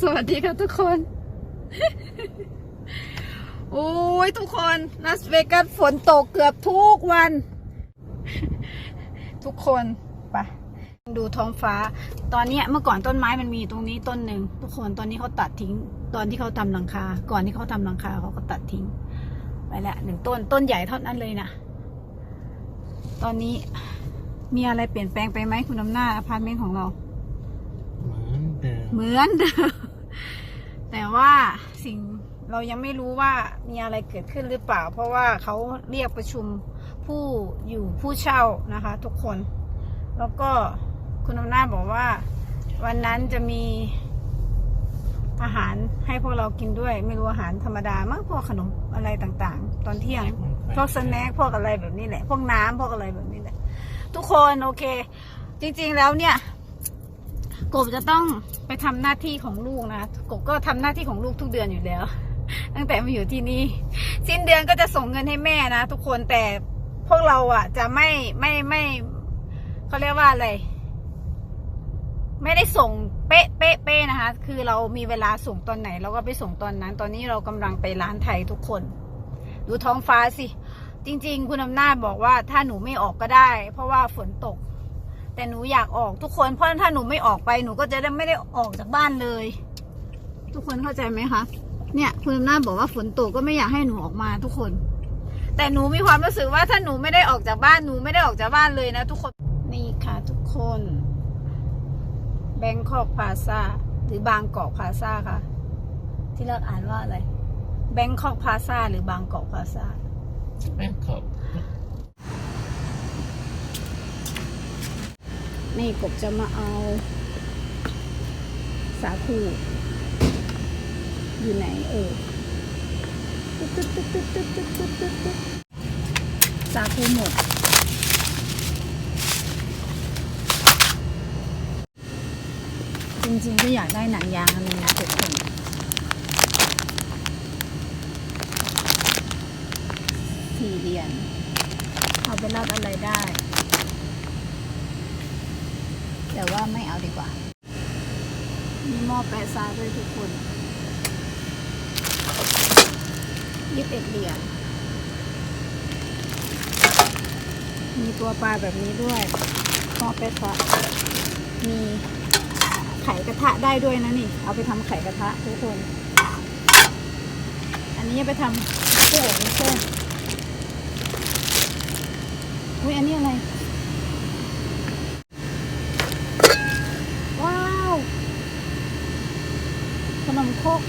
สวัสดีค่ะทุกคน โอ้ยทุกคนลาสเวกัสฝนตกเกือบทุกวัน ทุกคนไปดูท้องฟ้า ตอนนี้เมื่อก่อนต้นไม้มันมีตรงนี้ต้นหนึ่งทุกคนตอนนี้เขาตัดทิ้ง ตอนที่เขาทำหลังคา ก่อนที่เขาทำหลังคาเขาก็ตัดทิ้ง ไปแล้วหนึ่งต้นต้นใหญ่เท่านั้นเลยนะตอนนี้มีอะไรเปลี่ยนแปลงไปไหมคุณอำนาจอพาร์ตเมนต์ของเรา เหมือนเดิมเหมือนเดิมแต่ว่าสิ่งเรายังไม่รู้ว่ามีอะไรเกิดขึ้นหรือเปล่า เพราะว่าเขาเรียกประชุมผู้อยู่ผู้เช่านะคะ ทุกคน แล้วก็คุณอำนาจบอกว่า วันนั้นจะมีอาหารให้พวกเรากินด้วย ไม่รู้อาหารธรรมดามั้งพวกขนมอะไรต่างๆ ตอนเที่ยง พวกสแน็คพวกอะไรแบบนี้แหละ พวกน้ำพวกอะไรแบบนี้แหละ ทุกคนโอเค จริงๆแล้วเนี่ย กบจะต้องไปทำหน้าที่ของลูกนะกบก็ทำหน้าที่ของลูกทุกเดือนอยู่แล้ว ตั้งแต่มาอยู่ที่นี่สิ้นเดือนก็จะส่งเงินให้แม่นะทุกคนแต่พวกเราอะ จะไม่ไม่ไม่เขาเรียกว่าอะไร ไม่ได้ส่งเป๊ะเป๊ะเป๊ะนะคะ คือเรามีเวลาส่งตอนไหน เราก็ไปส่งตอนนั้น ตอนนี้เรากำลังไปร้านไทยทุกคน ดูท้องฟ้าสิ จริง ๆ คุณอำนาจบอกว่าถ้าหนูไม่ออกก็ได้ เพราะว่าฝนตก แต่หนูอยากออกทุกคนเพราะถ้าหนูไม่ออกไปหนูก็จะได้ไม่ได้ออกจากบ้านเลย ทุกคนเข้าใจไหมคะเนี่ยคุณอำนาจบอกว่าฝนตกก็ไม่อยากให้หนูออกมาทุกคน แต่หนูมีความรู้สึกว่าถ้าหนูไม่ได้ออกจากบ้านหนูไม่ได้ออกจากบ้านเลยนะ ทุกคนนี่ค่ะทุกคนแบงคอกพาซาหรือบางกอกพาซาค่ะ ที่เราอ่านว่าอะไรแบงคอกพาซาหรือบางกอกพาซาแบงคอก นี่กบจะมาเอา สาคูอยู่ไหนเออสาคูหมด จริงๆก็อยากได้หนังยางอันนึงนะทุกคนสี่เหรียญเอาไปรับอะไรได้ แต่ว่าไม่เอาดีกว่า มีหม้อแปะซาด้วยทุกคนยี่สิบเอ็ดเหรียญมีตัวปลาแบบนี้ด้วยหม้อแปะซามีไข่กระทะได้ด้วยนะนี่ เอาไปทำไข่กระทะทุกคน อันนี้ไปทำเส้นเส้นอุ้ยอันนี้อะไร ว้าว ขนมครก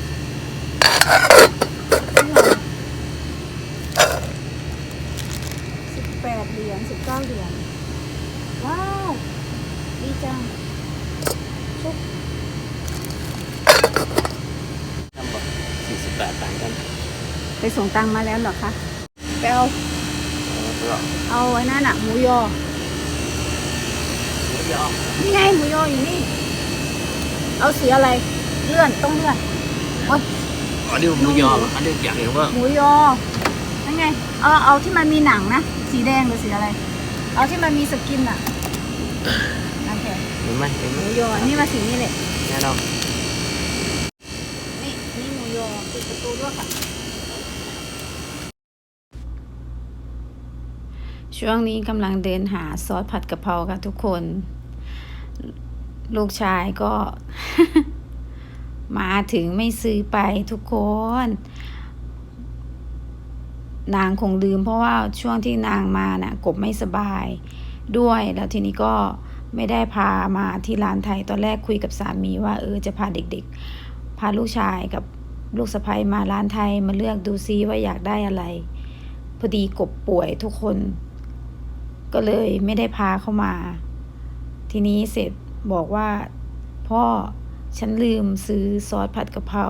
สิบแปดเหรียญสิบเก้าเหรียญ ว้าว ดีจังชุบทำบอกสี่สิบแปดต่างกันไปส่งตังค์มาแล้วเหรอคะไปเอาแล้วก็เอาไอ้นั่นอะหมูยอหมูยอนี่ไงหมูยออยู่นี่ เอาสีอะไร เลื่อนต้องเลื่อนโอ๊ยอันนี้หมูยอเหรออันนี้อยากเห็นว่าหมูยอนั่นไงเอาเอาที่มันมีหนังนะสีแดงหรือสีอะไร เอาที่มันมีสกินอะโอเคเห็นไหมเห็นหไหมมูยอนี่มาสีนี้เลยแน่นอนนี่นี่หมูยอปิดประตูด้วยค่ะ ช่วงนี้กำลังเดินหาซอสผัดกะเพราค่ะทุกคน ลูกชายก็ มาถึงไม่ซื้อไปทุกคน นางคงลืมเพราะว่าช่วงที่นางมาน่ะกบไม่สบายด้วยแล้วทีนี้ก็ไม่ได้พามาที่ร้านไทยตอนแรกคุยกับสามีว่าเออจะพาเด็กๆ พาลูกชายกับลูกสะใภ้มาร้านไทยมาเลือกดูซิว่าอยากได้อะไร พอดีกบป่วยทุกคน ก็เลยไม่ได้พาเข้ามา ทีนี้เสร็จบอกว่าพ่อ ฉันลืมซื้อซอสผัดกะเพรา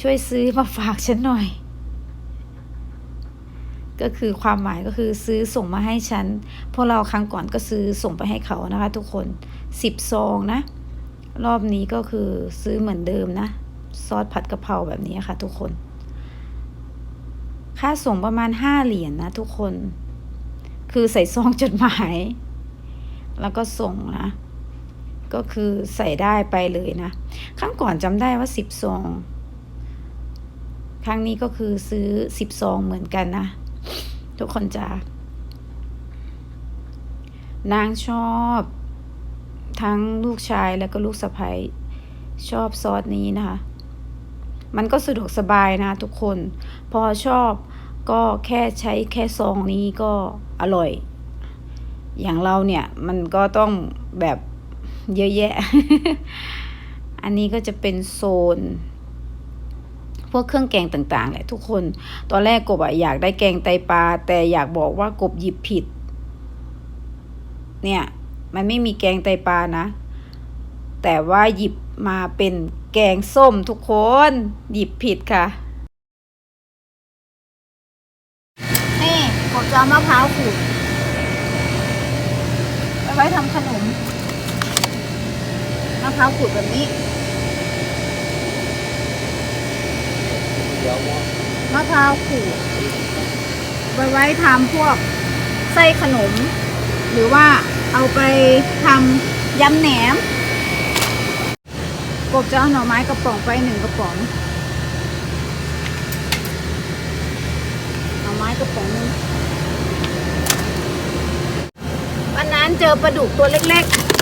ช่วยซื้อมาฝากฉันหน่อย ก็คือความหมายก็คือซื้อส่งมาให้ฉัน พวกเราครั้งก่อนก็ซื้อส่งไปให้เขานะคะ ทุกคนสิบซองนะ รอบนี้ก็คือซื้อเหมือนเดิมนะ ซอสผัดกะเพราแบบนี้ค่ะ ทุกคน ค่าส่งประมาณห้าเหรียญนนะทุกคน คือใส่ซองจดหมาย แล้วก็ส่งนะ ก็คือใส่ได้ไปเลยนะ ครั้งก่อนจำได้ว่าสิบซอง ครั้งนี้ก็คือซื้อสิบซองเหมือนกันนะ ทุกคนจะนางชอบ ทั้งลูกชายแล้วก็ลูกสะใภ้ชอบซอสนี้นะคะ มันก็สะดวกสบายนะทุกคน พอชอบก็แค่ใช้แค่ซองนี้ก็อร่อย อย่างเราเนี่ยมันก็ต้องแบบ เยอะแยะ อันนี้ก็จะเป็นโซน พวกเครื่องแกงต่างๆแหละทุกคน ตอนแรกกบอะอยากได้แกงไตปลา แต่อยากบอกว่ากบหยิบผิด เนี่ย มันไม่มีแกงไตปลานะ แต่ว่าหยิบมาเป็นแกงส้มทุกคน หยิบผิดค่ะนี่กบจะเอามะพร้าวขูดไปไว้ทำขนม ข้าวขูดแบบนี้มะพร้าวขูดไว้ไว้ทำพวกไส้ขนม หรือว่าเอาไปทำยำแหนมกบจะเอาหน่อไม้กระป๋องไปหนึ่งกระป๋องหน่อไม้กระป๋องนึงวันนั้นเจอปลาดุกตัวเล็กๆ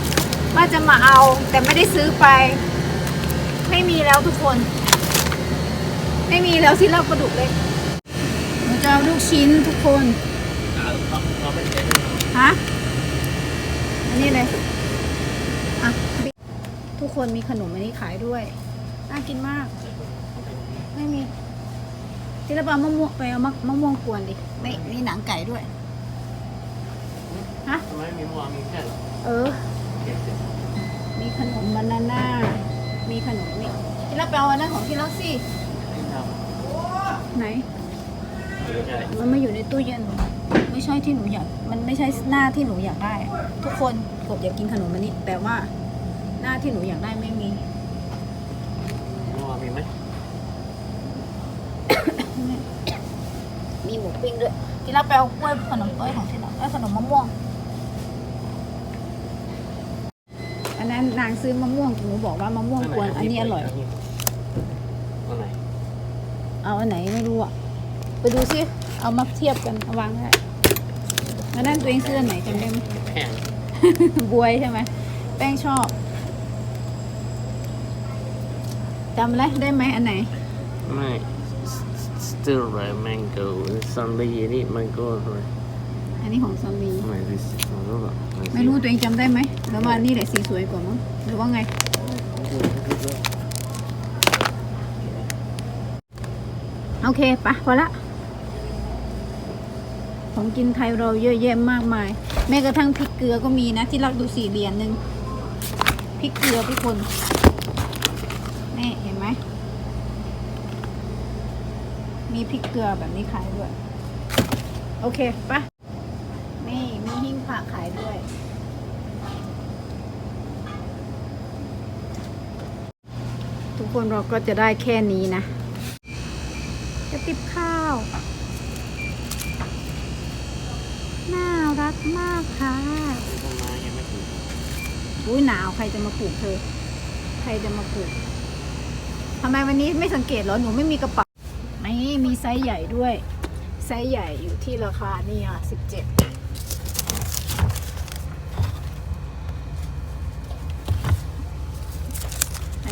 ว่าจะมาเอาแต่ไม่ได้ซื้อไป ไม่มีแล้วทุกคน ไม่มีแล้วที่เราปลาดุกเล็กหนูจะเอาลูกชิ้นทุกคนอ่าเขาเขาไม่ใช่ฮะอันนี้เลยอะทุกคนมีขนมอันนี้ขายด้วยน่ากินมาก ไม่มีที่เราไปเอามะม่วงไปเอามะมะม่วงกวนดินี่มีหนังไก่ด้วยฮะทำไมมีมัวมีแค่เหรอเออเก็บเสร็จ มีขนมบานาน่า มีขนมนี่ที่เราไปเอาอันนั้นของที่รักสิไม่ทำไหนไม่ใช่มันไม่อยู่ในตู้เย็น ไม่ใช่ที่หนูอยาก มันไม่ใช่หน้าที่หนูอยากได้ ทุกคนกบอยากกินขนมอันนี้ แต่ว่าหน้าที่หนูอยากได้ไม่มีมัวมีไหมมีหมูปิ้งด้วยที่เราไปเอากล้วยขนมกล้วยของที่เราไอ้ยขนมมะม่วง อันนั้นนางซื้อมะม่วงหนูบอกว่ามะม่วงกวนอันนี้อร่อย อันไหนเอาอันไหนไม่รู้อะไปดูสิเอามาเทียบกันเอาวางได้แล้วนั่นตัวเองซื้ออันไหนจำได้ไหมแพงบวยใช่ไหมแป้งชอบจำเลยได้ไหมอันไหน ไม่ still right mango Sunday นี่ mango อะไร อันนี้ของซอมบีไม่รู้มันก็แบบไม่รู้ตัวเองจำได้ไหมแล้วว่านี่แหละสีสวยกว่ามั้งหรือว่าไง โอเคปะพอละ ของกินไทยเราเยอะแยะมากมาย แม้กระทั่งพริกเกลือก็มีนะ ที่รักดูสี่เหรียญหนึ่งพริกเกลือทุกคนนี่เห็นไหม มีพริกเกลือแบบนี้ขายด้วย โอเคปะนี่มีหิ้งผัก ขายด้วย ทุกคนเราก็จะได้แค่นี้นะกระติบข้าว น่ารักมากค่ะต้นไม้ยังไม่ถึงอุ้ยหนาวใครจะมาปลูกเธอ ใครจะมาปลูกทำไมวันนี้ไม่สังเกตเหรอ หนูไม่มีกระเป๋าไม่มีไซส์ใหญ่ด้วย ไซส์ใหญ่อยู่ที่ราคานี่ค่ะสิบเจ็ด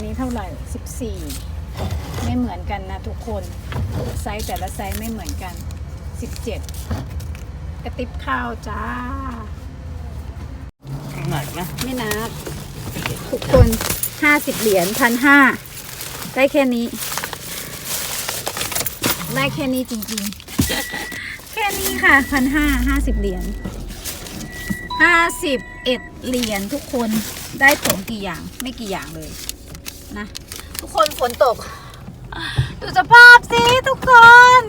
นนี้เท่าไหร่สิบสี่ไม่เหมือนกันนะทุกคน ไซส์แต่ละไซส์ไม่เหมือนกันสิบเจ็ดกระติบข้าวจ้า หนักนะไม่นับทุกคนห้าสิบเหรียญพันห้าได้แค่นี้ ได้แค่นี้จริงๆ แค่นี้ค่ะพันห้าห้าสิบเหรียญห้าสิบเอ็ดเหรียญทุกคนได้ของกี่อย่างไม่กี่อย่างเลย นะ ทุกคนฝนตก ดูสภาพสิทุกคน